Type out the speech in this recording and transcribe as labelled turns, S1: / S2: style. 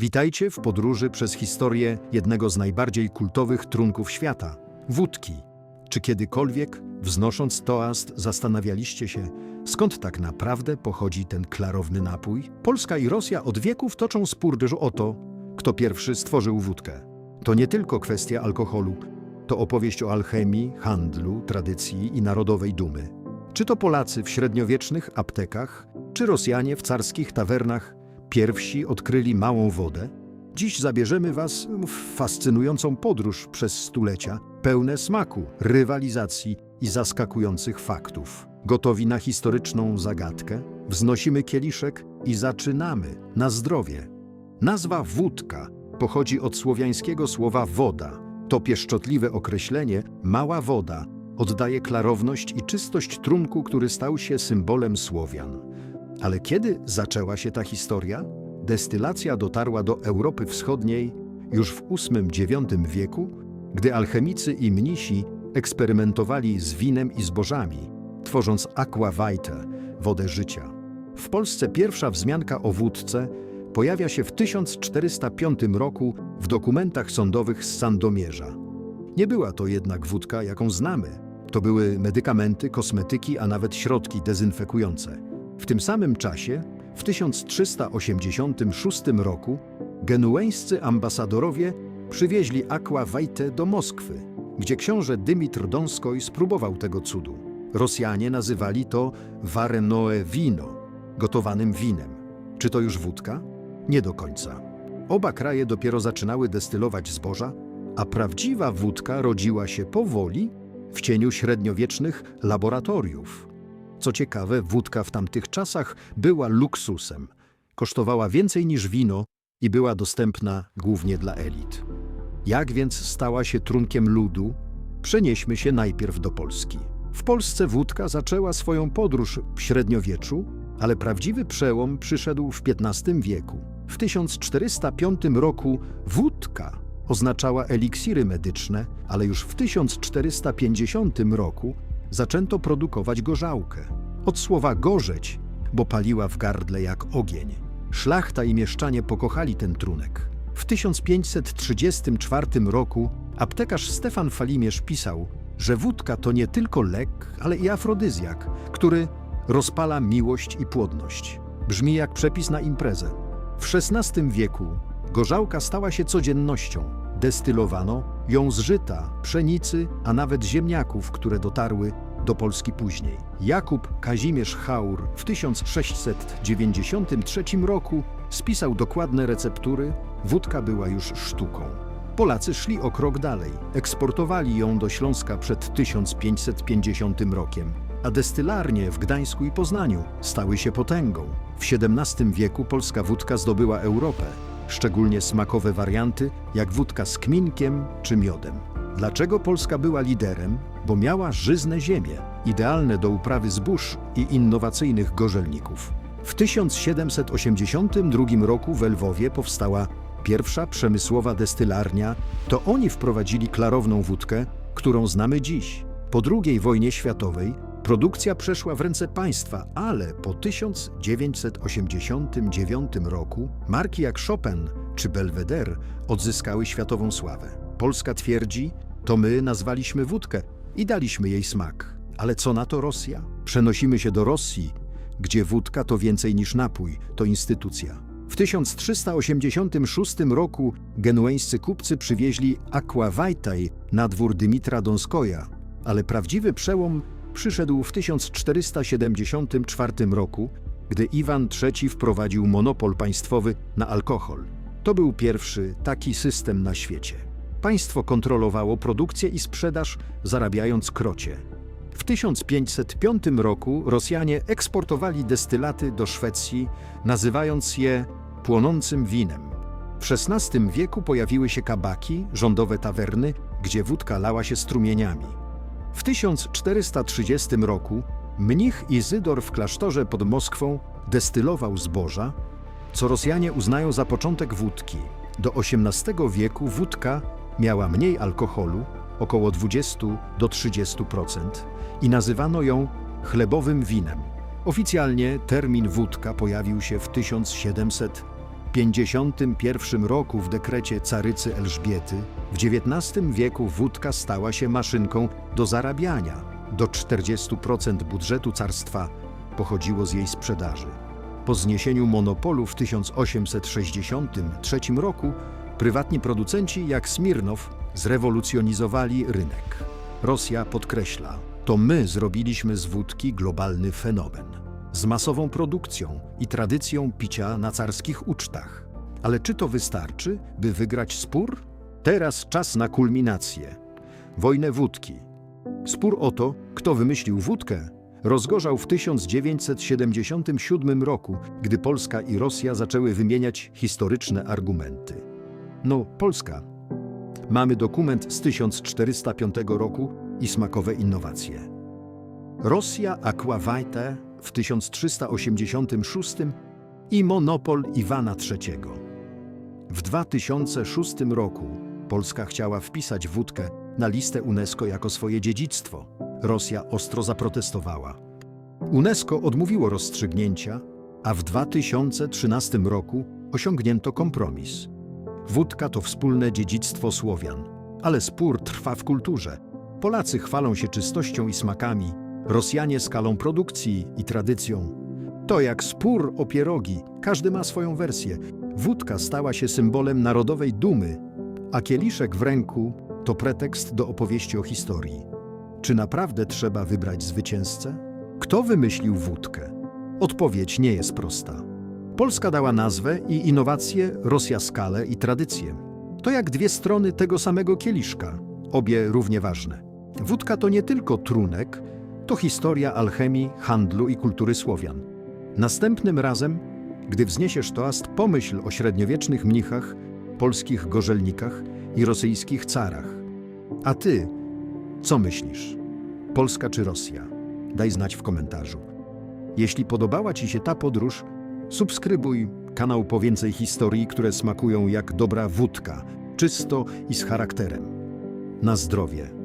S1: Witajcie w podróży przez historię jednego z najbardziej kultowych trunków świata wódki. Czy kiedykolwiek, wznosząc toast, zastanawialiście się, skąd tak naprawdę pochodzi ten klarowny napój? Polska i Rosja od wieków toczą spór o to, kto pierwszy stworzył wódkę. To nie tylko kwestia alkoholu, to opowieść o alchemii, handlu, tradycji i narodowej dumy. Czy to Polacy w średniowiecznych aptekach, czy Rosjanie w carskich tawernach pierwsi odkryli małą wodę? Dziś zabierzemy Was w fascynującą podróż przez stulecia, pełne smaku, rywalizacji i zaskakujących faktów. Gotowi na historyczną zagadkę? Wznosimy kieliszek i zaczynamy. Na zdrowie. Nazwa wódka pochodzi od słowiańskiego słowa woda. To pieszczotliwe określenie mała woda oddaje klarowność i czystość trunku, który stał się symbolem Słowian. Ale kiedy zaczęła się ta historia? Destylacja dotarła do Europy Wschodniej już w VIII-IX wieku, gdy alchemicy i mnisi eksperymentowali z winem i zbożami, tworząc aqua vitae, wodę życia. W Polsce pierwsza wzmianka o wódce pojawia się w 1405 roku w dokumentach sądowych z Sandomierza. Nie była to jednak wódka, jaką znamy. To były medykamenty, kosmetyki, a nawet środki dezynfekujące. W tym samym czasie, w 1386 roku, genueńscy ambasadorowie przywieźli aqua vitae do Moskwy, gdzie książę Dymitr Donskoj spróbował tego cudu. Rosjanie nazywali to varenoe wino, gotowanym winem. Czy to już wódka? Nie do końca. Oba kraje dopiero zaczynały destylować zboża, a prawdziwa wódka rodziła się powoli w cieniu średniowiecznych laboratoriów. Co ciekawe, wódka w tamtych czasach była luksusem. Kosztowała więcej niż wino i była dostępna głównie dla elit. Jak więc stała się trunkiem ludu? Przenieśmy się najpierw do Polski. W Polsce wódka zaczęła swoją podróż w średniowieczu, ale prawdziwy przełom przyszedł w XV wieku. W 1405 roku wódka oznaczała eliksiry medyczne, ale już w 1450 roku zaczęto produkować gorzałkę. Od słowa gorzeć, bo paliła w gardle jak ogień. Szlachta i mieszczanie pokochali ten trunek. W 1534 roku aptekarz Stefan Falimierz pisał, że wódka to nie tylko lek, ale i afrodyzjak, który rozpala miłość i płodność. Brzmi jak przepis na imprezę. W XVI wieku gorzałka stała się codziennością. Destylowano ją z żyta, pszenicy, a nawet ziemniaków, które dotarły do Polski później. Jakub Kazimierz Chaur w 1693 roku spisał dokładne receptury, wódka była już sztuką. Polacy szli o krok dalej, eksportowali ją do Śląska przed 1550 rokiem, a destylarnie w Gdańsku i Poznaniu stały się potęgą. W XVII wieku polska wódka zdobyła Europę, szczególnie smakowe warianty jak wódka z kminkiem czy miodem. Dlaczego Polska była liderem? Bo miała żyzne ziemie, idealne do uprawy zbóż i innowacyjnych gorzelników. W 1782 roku w Lwowie powstała pierwsza przemysłowa destylarnia. To oni wprowadzili klarowną wódkę, którą znamy dziś. Po II wojnie światowej produkcja przeszła w ręce państwa, ale po 1989 roku marki jak Chopin czy Belvedere odzyskały światową sławę. Polska twierdzi, to my nazwaliśmy wódkę i daliśmy jej smak. Ale co na to Rosja? Przenosimy się do Rosji, gdzie wódka to więcej niż napój, to instytucja. W 1386 roku genueńscy kupcy przywieźli aqua vitae na dwór Dymitra Donskoja, ale prawdziwy przełom przyszedł w 1474 roku, gdy Iwan III wprowadził monopol państwowy na alkohol. To był pierwszy taki system na świecie. Państwo kontrolowało produkcję i sprzedaż, zarabiając krocie. W 1505 roku Rosjanie eksportowali destylaty do Szwecji, nazywając je płonącym winem. W XVI wieku pojawiły się kabaki, rządowe tawerny, gdzie wódka lała się strumieniami. W 1430 roku mnich Izydor w klasztorze pod Moskwą destylował zboża, co Rosjanie uznają za początek wódki. Do XVIII wieku wódka miała mniej alkoholu, około 20 do 30%, i nazywano ją chlebowym winem. Oficjalnie termin wódka pojawił się w 51 roku w dekrecie carycy Elżbiety w XIX wieku wódka stała się maszynką do zarabiania. Do 40% budżetu carstwa pochodziło z jej sprzedaży. Po zniesieniu monopolu w 1863 roku prywatni producenci jak Smirnow zrewolucjonizowali rynek. Rosja podkreśla, to my zrobiliśmy z wódki globalny fenomen. Z masową produkcją i tradycją picia na carskich ucztach. Ale czy to wystarczy, by wygrać spór? Teraz czas na kulminację. Wojnę wódki. Spór o to, kto wymyślił wódkę, rozgorzał w 1977 roku, gdy Polska i Rosja zaczęły wymieniać historyczne argumenty. No, Polska. Mamy dokument z 1405 roku i smakowe innowacje. Rosja Aqua Vitae w 1386 i monopol Iwana III. W 2006 roku Polska chciała wpisać wódkę na listę UNESCO jako swoje dziedzictwo. Rosja ostro zaprotestowała. UNESCO odmówiło rozstrzygnięcia, a w 2013 roku osiągnięto kompromis. Wódka to wspólne dziedzictwo Słowian, ale spór trwa w kulturze. Polacy chwalą się czystością i smakami, Rosjanie skalą produkcji i tradycją. To jak spór o pierogi, każdy ma swoją wersję. Wódka stała się symbolem narodowej dumy, a kieliszek w ręku to pretekst do opowieści o historii. Czy naprawdę trzeba wybrać zwycięzcę? Kto wymyślił wódkę? Odpowiedź nie jest prosta. Polska dała nazwę i innowacje, Rosja skalę i tradycję. To jak dwie strony tego samego kieliszka, obie równie ważne. Wódka to nie tylko trunek, to historia alchemii, handlu i kultury Słowian. Następnym razem, gdy wzniesiesz toast, pomyśl o średniowiecznych mnichach, polskich gorzelnikach i rosyjskich carach. A ty, co myślisz? Polska czy Rosja? Daj znać w komentarzu. Jeśli podobała Ci się ta podróż, subskrybuj kanał po więcej historii, które smakują jak dobra wódka, czysto i z charakterem. Na zdrowie.